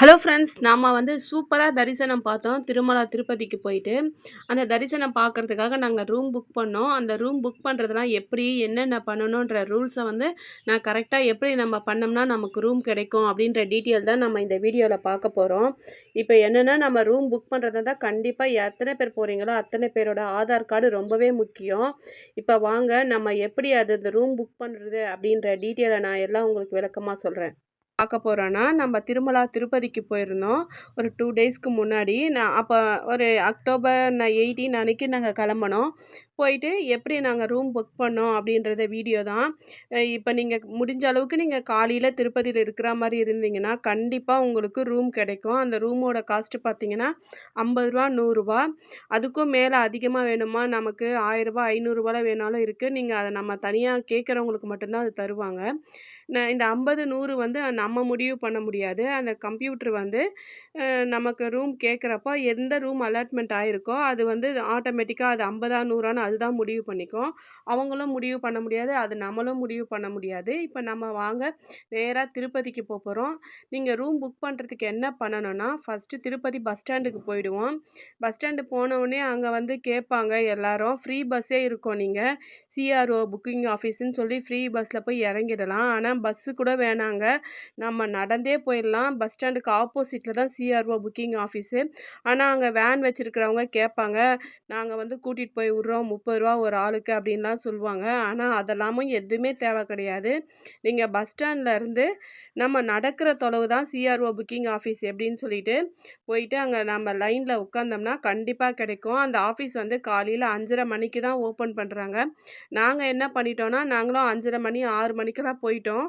Hello friends நாம் வந்து சூப்பராக தரிசனம் பார்த்தோம். திருமலா திருப்பதிக்கு போயிட்டு அந்த தரிசனம் பார்க்குறதுக்காக நாங்கள் ரூம் புக் பண்ணோம். அந்த ரூம் புக் பண்ணுறதுலாம் எப்படி என்னென்ன பண்ணணுன்ற ரூல்ஸை வந்து நான் கரெக்டாக எப்படி நம்ம பண்ணோம்னா நமக்கு ரூம் கிடைக்கும் அப்படின்ற டீட்டெயில் தான் நம்ம இந்த வீடியோவில் பார்க்க போகிறோம் இப்போ என்னென்னா நம்ம ரூம் புக் பண்ணுறது தான் கண்டிப்பாக எத்தனை பேர் போகிறீங்களோ அத்தனை பேரோட ஆதார் கார்டு ரொம்பவே முக்கியம். இப்போ வாங்க நம்ம எப்படி அது இந்த ரூம் புக் பண்ணுறது அப்படின்ற டீட்டெயிலை நான் எல்லாம் உங்களுக்கு விளக்கமாக சொல்கிறேன் பார்க்க போகிறோன்னா நம்ம திருமலா திருப்பதிக்கு போயிருந்தோம். ஒரு டூ டேஸ்க்கு முன்னாடி. நான் அப்போ ஒரு அக்டோபர் நான் எயிட்டீன் அன்றைக்கி நாங்கள் கிளம்புனோம். போயிட்டு எப்படி நாங்கள் ரூம் புக் பண்ணோம் அப்படின்றத வீடியோ தான். இப்போ நீங்கள் முடிஞ்ச அளவுக்கு நீங்கள் காலையில் திருப்பதியில் இருக்கிற மாதிரி இருந்தீங்கன்னா கண்டிப்பாக உங்களுக்கு ரூம் கிடைக்கும். அந்த ரூமோட காஸ்ட்டு பார்த்தீங்கன்னா ஐம்பது ரூபா நூறுரூவா அதுக்கும் மேலே அதிகமாக வேணுமா? நமக்கு ஆயிரரூபா ஐநூறுரூவால வேணாலும் இருக்குது நீங்கள் அதை நம்ம தனியாக கேட்குறவங்களுக்கு மட்டும்தான் அது தருவாங்க. இந்த ஐம்பது நூறு வந்து நம்ம முடிவு பண்ண முடியாது. அந்த கம்ப்யூட்ரு வந்து நமக்கு ரூம் கேட்குறப்போ எந்த ரூம் அலாட்மெண்ட் ஆகிருக்கோ அது வந்து ஆட்டோமேட்டிக்காக அது ஐம்பதா நூறான்னு அதுதான் முடிவு பண்ணிக்கும். அவங்களும் முடிவு பண்ண முடியாது அது நம்மளும் முடிவு பண்ண முடியாது. இப்போ நம்ம வாங்க நேராக திருப்பதிக்கு போக போகிறோம் நீங்கள் ரூம் புக் பண்ணுறதுக்கு என்ன பண்ணணும்னா ஃபஸ்ட்டு திருப்பதி பஸ் ஸ்டாண்டுக்கு போயிடுவோம். பஸ் ஸ்டாண்டு போனவுடனே அங்கே வந்து கேட்பாங்க எல்லாரும் ஃப்ரீ பஸ்ஸே இருக்கும் நீங்கள் சிஆர்ஓ புக்கிங் ஆஃபீஸுன்னு சொல்லி ஃப்ரீ பஸ்ஸில் போய் இறங்கிடலாம். ஆனால் பஸ்ஸு கூட வேணாங்க. நம்ம நடந்தே போயிடலாம். பஸ் ஸ்டாண்டுக்கு ஆப்போசிட்டில் தான் சிஆர்ஓ புக்கிங் ஆஃபீஸு ஆனால் அங்கே வேன் வச்சுருக்கிறவங்க கேட்பாங்க. நாங்கள் வந்து கூட்டிகிட்டு போய் விட்றோம். முப்பது ரூபா ஒரு ஆளுக்கு அப்படின்லாம் சொல்லுவாங்க. ஆனால் அதெல்லாமும் எதுவுமே தேவை கிடையாது. நீங்கள் பஸ் ஸ்டாண்ட்லேருந்து நம்ம நடக்கிற தொலைவு தான் சிஆர்ஓ புக்கிங் ஆஃபீஸ் எப்படின்னு சொல்லிட்டு போயிட்டு அங்கே நம்ம லைனில் உட்காந்தோம்னா கண்டிப்பாக கிடைக்கும். அந்த ஆஃபீஸ் வந்து காலையில் அஞ்சரை மணிக்கு தான் ஓப்பன் பண்ணுறாங்க நாங்கள் என்ன பண்ணிட்டோன்னா நாங்களும் அஞ்சரை மணி ஆறு மணிக்கெல்லாம் போயிட்டோம்.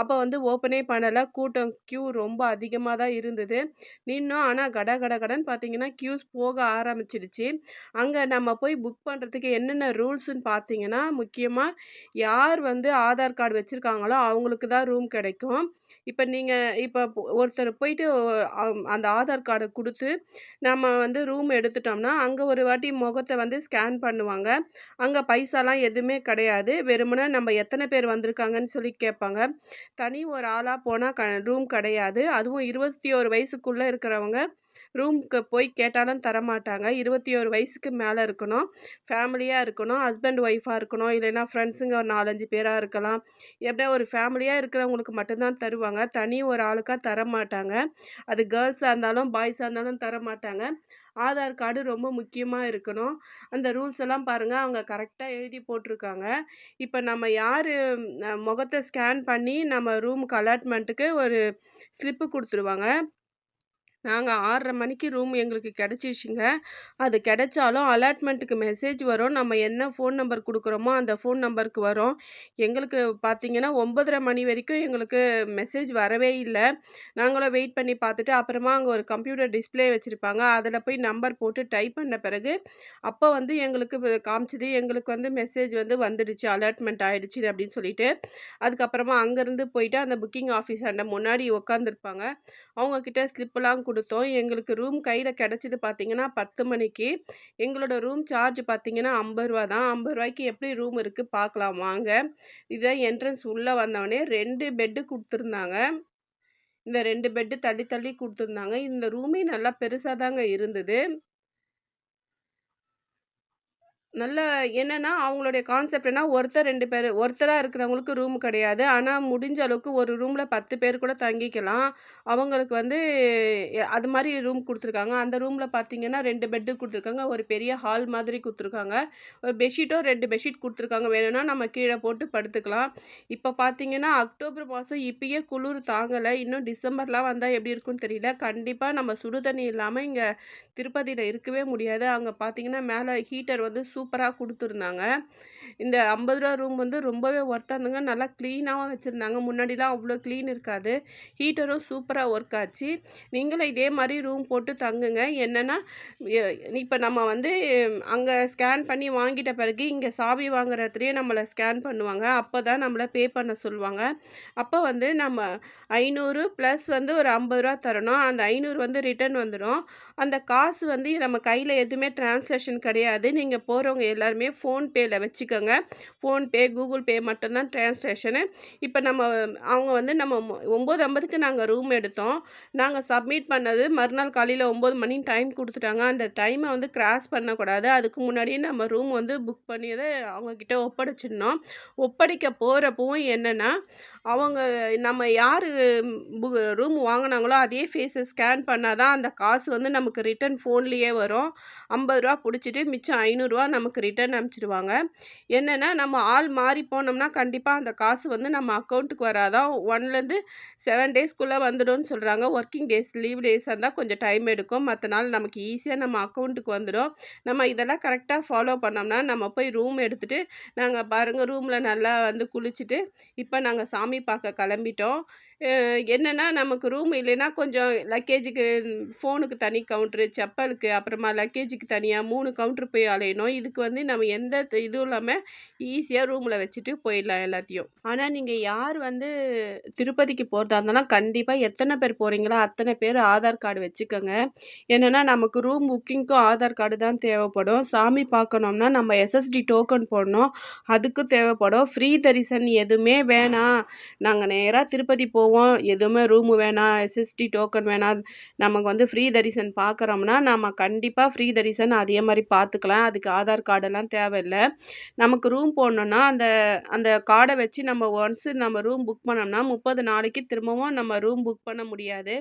அப்போ வந்து ஓப்பனே பண்ணலை. கூட்டம் க்யூ ரொம்ப அதிகமாக தான் இருந்தது. நின்னோம். ஆனால் கட கட கடன் பார்த்தீங்கன்னா க்யூஸ் போக ஆரம்பிச்சிடுச்சு. அங்கே நம்ம போய் புக் பண்ணுறதுக்கு என்னென்ன ரூல்ஸுன்னு பார்த்தீங்கன்னா முக்கியமாக யார் வந்து ஆதார் கார்டு வச்சுருக்காங்களோ அவங்களுக்கு தான் ரூம் கிடைக்கும். இப்போ நீங்கள் இப்போ ஒருத்தர் போயிட்டு அந்த ஆதார் கார்டை கொடுத்து நம்ம வந்து ரூம் எடுத்துட்டோம்னா அங்கே ஒரு வாட்டி முகத்தை வந்து ஸ்கேன் பண்ணுவாங்க. அங்கே பைசாலாம் எதுவுமே கிடையாது. வெறுமனே நம்ம எத்தனை பேர் வந்திருக்காங்கன்னு சொல்லி கேட்பாங்க. தனி ஒரு ஆளாக போனால் க ரூம் கிடையாது. அதுவும் இருபத்தி ஒரு வயசுக்குள்ளே இருக்கிறவங்க. ரூமுக்கு போய் கேட்டாலும் தரமாட்டாங்க. இருபத்தி ஒரு வயசுக்கு மேலே இருக்கணும். ஃபேமிலியாக இருக்கணும். ஹஸ்பண்ட் ஒய்ஃபாக இருக்கணும். இல்லைன்னா ஃப்ரெண்ட்ஸுங்க ஒரு நாலஞ்சு பேராக இருக்கலாம். எப்படியா ஒரு ஃபேமிலியாக இருக்கிறவங்களுக்கு மட்டும்தான் தருவாங்க. தனி ஒரு ஆளுக்காக தர மாட்டாங்க அது கேர்ள்ஸாக இருந்தாலும் பாய்ஸாக இருந்தாலும் தர மாட்டாங்க ஆதார் கார்டு ரொம்ப முக்கியமாக இருக்கணும். அந்த ரூல்ஸ் எல்லாம் பாருங்கள் அவங்க கரெக்டாக எழுதி போட்டிருக்காங்க. இப்போ நம்ம யார் முகத்தை ஸ்கேன் பண்ணி நம்ம ரூமுக்கு அலாட்மெண்ட்டுக்கு ஒரு ஸ்லிப்பு கொடுத்துருவாங்க. நாங்கள் ஆறரை மணிக்கு ரூம் எங்களுக்கு கிடச்சிச்சிங்க. அது கிடைச்சாலும் அலாட்மெண்ட்டுக்கு மெசேஜ் வரும். நம்ம என்ன ஃபோன் நம்பர் கொடுக்குறோமோ அந்த ஃபோன் நம்பருக்கு வரும். எங்களுக்கு பார்த்தீங்கன்னா ஒம்பதரை மணி வரைக்கும் எங்களுக்கு மெசேஜ் வரவே இல்லை. நாங்களும் வெயிட் பண்ணி பார்த்துட்டு அப்புறமா அங்கே ஒரு கம்ப்யூட்டர் டிஸ்பிளே வச்சுருப்பாங்க. அதில் போய் நம்பர் போட்டு டைப் பண்ண பிறகு அப்போ வந்து எங்களுக்கு காமிச்சிது. எங்களுக்கு வந்து மெசேஜ் வந்து வந்துடுச்சு. அலாட்மெண்ட் ஆகிடுச்சு அப்படின்னு சொல்லிட்டு. அதுக்கப்புறமா அங்கேருந்து போயிட்டு அந்த புக்கிங் ஆஃபீஸ் அந்த முன்னாடி உட்காந்துருப்பாங்க அவங்கக்கிட்ட ஸ்லிப்பெல்லாம் கொடுத்தோம். எங்களுக்கு ரூம் கையில் கிடச்சிது பார்த்தீங்கன்னா பத்து மணிக்கு. எங்களோட ரூம் சார்ஜ் பார்த்தீங்கன்னா ஐம்பது ரூபா தான். ஐம்பது ரூபாய்க்கு எப்படி ரூம் இருக்குது பார்க்கலாம் வாங்க. இதை என்ட்ரன்ஸ் உள்ளே வந்தவொடனே ரெண்டு பெட்டு கொடுத்துருந்தாங்க. இந்த ரெண்டு பெட்டு தள்ளி தள்ளி கொடுத்துருந்தாங்க. இந்த ரூமே நல்லா பெருசாக தாங்க இருந்தது. நல்ல என்னென்னா அவங்களுடைய கான்செப்ட் என்ன ஒருத்தர் ரெண்டு பேர் ஒருத்தராக இருக்கிறவங்களுக்கு ரூம் கிடையாது. ஆனால் முடிஞ்ச அளவுக்கு ஒரு ரூமில் பத்து பேர் கூட தங்கிக்கலாம். அவங்களுக்கு வந்து அது மாதிரி ரூம் கொடுத்துருக்காங்க. அந்த ரூமில் பார்த்தீங்கன்னா ரெண்டு பெட்டு கொடுத்துருக்காங்க. ஒரு பெரிய ஹால் மாதிரி கொடுத்துருக்காங்க. ஒரு பெட்ஷீட்டோ ரெண்டு பெட்ஷீட் கொடுத்துருக்காங்க. வேணும்னா நம்ம கீழே போட்டு படுத்துக்கலாம். இப்போ பார்த்தீங்கன்னா அக்டோபர் மாதம் இப்பயே குளிர் தாங்கலை. இன்னும் டிசம்பர்லாம் வந்தால் எப்படி இருக்குன்னு தெரியல. கண்டிப்பாக நம்ம சுடு தண்ணி இல்லாமல் இங்கே திருப்பதியில் இருக்கவே முடியாது. அங்கே பார்த்தீங்கன்னா மேலே ஹீட்டர் வந்து சூப்பராக கொடுத்துருந்தாங்க. இந்த ஐம்பது ரூபா ரூம் வந்து ரொம்பவே ஒர்த்தாக இருந்துங்க. நல்லா க்ளீனாகவும் வச்சுருந்தாங்க. முன்னாடிலாம் அவ்வளோ க்ளீன் இருக்காது. ஹீட்டரும் சூப்பராக ஒர்க் ஆச்சு. நீங்களும் இதே மாதிரி ரூம் போட்டு தங்குங்க. என்னென்னா இப்போ நம்ம வந்து அங்கே ஸ்கேன் பண்ணி வாங்கிட்ட பிறகு இங்கே சாவி வாங்குறதுலேயே நம்மளை ஸ்கேன் பண்ணுவாங்க. அப்போ தான் நம்மளை பே பண்ண சொல்லுவாங்க. அப்போ வந்து நம்ம ஐநூறு ப்ளஸ் வந்து ஒரு ஐம்பது ரூபா தரணும். அந்த ஐநூறு வந்து ரிட்டர்ன் வந்துடும் அந்த காசு வந்து நம்ம கையில் எதுவுமே டிரான்ஸ்லேஷன் கிடையாது. நீங்கள் போகிறவங்க எல்லாருமே ஃபோன்பேயில் வச்சுக்க வச்சுக்கோங்க. ஃபோன்பே கூகுள் பே மட்டும்தான் ட்ரான்ஸ்லேஷனு இப்போ நம்ம அவங்க வந்து நம்ம ஒம்பது ஐம்பதுக்கு நாங்கள் ரூம் எடுத்தோம். நாங்கள் சப்மிட் பண்ணது மறுநாள் காலையில் ஒம்பது மணி டைம் கொடுத்துட்டாங்க. அந்த டைமை வந்து கிராஸ் பண்ணக்கூடாது. அதுக்கு முன்னாடியே நம்ம ரூம் வந்து புக் பண்ணியதை அவங்கக்கிட்ட ஒப்படைச்சிடணும். ஒப்படைக்க போகிறப்பவும் என்னென்னா அவங்க நம்ம யார் பு ரூம் வாங்கினாங்களோ அதே ஃபேஸை ஸ்கேன் பண்ணால் தான் அந்த காசு வந்து நமக்கு ரிட்டன் ஃபோன்லேயே வரும். ஐம்பது ரூபா பிடிச்சிட்டு மிச்சம் ஐநூறுரூவா நமக்கு ரிட்டன் அனுப்பிச்சிடுவாங்க. என்னென்னா நம்ம ஆள் மாறி போனோம்னா கண்டிப்பாக அந்த காசு வந்து நம்ம அக்கௌண்ட்டுக்கு வராதான் ஒன்லேருந்து செவன் டேஸ்க்குள்ளே வந்துடும்னு சொல்கிறாங்க ஒர்க்கிங் டேஸ் லீவ் டேஸாக இருந்தால் கொஞ்சம் டைம் எடுக்கும். மற்ற நாள் நமக்கு ஈஸியாக நம்ம அக்கௌண்ட்டுக்கு வந்துடும். நம்ம இதெல்லாம் கரெக்டாக ஃபாலோ பண்ணோம்னா நம்ம போய் ரூம் எடுத்துகிட்டு நாங்கள் பாருங்கள் ரூமில் நல்லா வந்து குளிச்சுட்டு இப்போ நாங்கள் சாமி பார்க்க கிளம்பிட்டோம். என்னென்னா நமக்கு ரூம் இல்லைன்னா கொஞ்சம் லக்கேஜுக்கு ஃபோனுக்கு தனி கவுண்ட்ரு செப்பலுக்கு அப்புறமா லக்கேஜுக்கு தனியாக மூணு கவுண்ட்ரு போய் அலையணும். இதுக்கு வந்து நம்ம எந்த இதுவும் இல்லாமல் ஈஸியாக ரூமில் வச்சுட்டு போயிடலாம் எல்லாத்தையும். ஆனால் நீங்கள் யார் வந்து திருப்பதிக்கு போகிறதா இருந்தாலும் கண்டிப்பாக எத்தனை பேர் போகிறீங்களோ அத்தனை பேர் ஆதார் கார்டு வச்சுக்கோங்க. என்னென்னா நமக்கு ரூம் புக்கிங்க்கும் ஆதார் கார்டு தான் தேவைப்படும். சாமி பார்க்கணும்னா நம்ம எஸ்எஸ்டி டோக்கன் போடணும். அதுக்கும் தேவைப்படும். ஃப்ரீ தரிசன் எதுவுமே வேணாம். நாங்கள் நேராக திருப்பதி போ போவோம். எதுவுமே ரூமு வேணாம் எஸ்எஸ்டி டோக்கன் வேணாம் நமக்கு வந்து ஃப்ரீ தரிசன் பார்க்குறோம்னா நம்ம கண்டிப்பாக ஃப்ரீ தரிசன் அதே மாதிரி பார்த்துக்கலாம் அதுக்கு ஆதார் கார்டெல்லாம் தேவையில்லை. நமக்கு ரூம் போடணுன்னா அந்த அந்த கார்டை வச்சு நம்ம ஒன்ஸு நம்ம ரூம் புக் பண்ணோம்னா முப்பது நாளைக்கு திரும்பவும் நம்ம ரூம் புக் பண்ண முடியாது.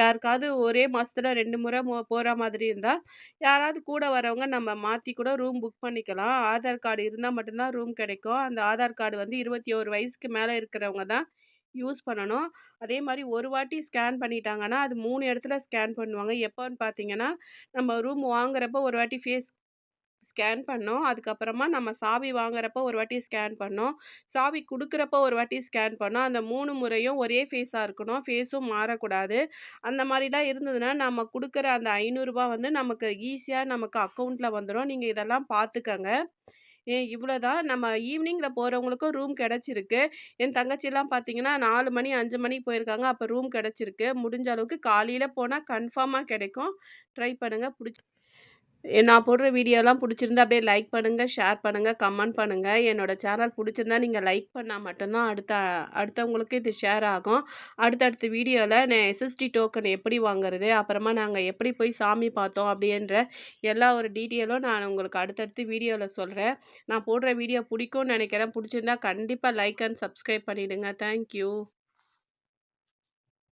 யாருக்காவது ஒரே மாதத்துல ரெண்டு முறை போகிற மாதிரி இருந்தால் யாராவது கூட வரவங்க நம்ம மாற்றி கூட ரூம் புக் பண்ணிக்கலாம். ஆதார் கார்டு இருந்தால் மட்டும்தான் ரூம் கிடைக்கும். அந்த ஆதார் கார்டு வந்து இருபத்தி ஒரு வயசுக்கு மேலே இருக்கிறவங்க தான் யூஸ் பண்ணணும். அதே மாதிரி ஒரு வாட்டி ஸ்கேன் பண்ணிட்டாங்கன்னா அது மூணு இடத்துல ஸ்கேன் பண்ணுவாங்க. எப்போன்னு பார்த்தீங்கன்னா நம்ம ரூம் வாங்குறப்போ ஒரு வாட்டி ஃபேஸ் ஸ்கேன் பண்ணோம். அதுக்கப்புறமா நம்ம சாவி வாங்குறப்போ ஒரு வாட்டி ஸ்கேன் பண்ணோம். சாவி கொடுக்குறப்போ ஒரு வாட்டி ஸ்கேன் பண்ணோம். அந்த மூணு முறையும் ஒரே ஃபேஸாக இருக்கணும். ஃபேஸும் மாறக்கூடாது. அந்த மாதிரிலாம் இருந்ததுன்னா நம்ம கொடுக்குற அந்த ஐநூறுரூபா வந்து நமக்கு ஈஸியாக நமக்கு அக்கௌண்ட்டில் வந்துடும் நீங்கள் இதெல்லாம் பார்த்துக்கங்க. இவ்வளோ தான் நம்ம ஈவினிங்கில் போகிறவங்களுக்கும் ரூம் கிடச்சிருக்கு. என் தங்கச்சிலாம் பார்த்தீங்கன்னா நாலு மணி அஞ்சு மணிக்கு போயிருக்காங்க. அப்போ ரூம் கிடச்சிருக்கு. முடிஞ்ச அளவுக்கு காலையில் போனால் கன்ஃபார்மாக கிடைக்கும். ட்ரை பண்ணுங்கள் பிடிச்சி நான் போடுற வீடியோலாம் பிடிச்சிருந்தா அப்படியே லைக் பண்ணுங்கள் ஷேர் பண்ணுங்கள் கமெண்ட் பண்ணுங்கள் என்னோடய சேனல் பிடிச்சிருந்தா நீங்கள் லைக் பண்ணால் மட்டும்தான் அடுத்த அடுத்தவங்களுக்கு இது ஷேர் ஆகும். அடுத்தடுத்த வீடியோவில் நான் எஸ்எஸ்டி டோக்கன் எப்படி வாங்குறது அப்புறமா நாங்கள் எப்படி போய் சாமி பார்த்தோம் அப்படின்ற எல்லா ஒரு டீட்டெயிலும் நான் உங்களுக்கு அடுத்தடுத்து வீடியோவில் சொல்கிறேன் நான் போடுற வீடியோ பிடிக்கும்னு நினைக்கிறேன். பிடிச்சிருந்தா கண்டிப்பாக லைக் அண்ட் சப்ஸ்கிரைப் பண்ணிவிடுங்க தேங்க்யூ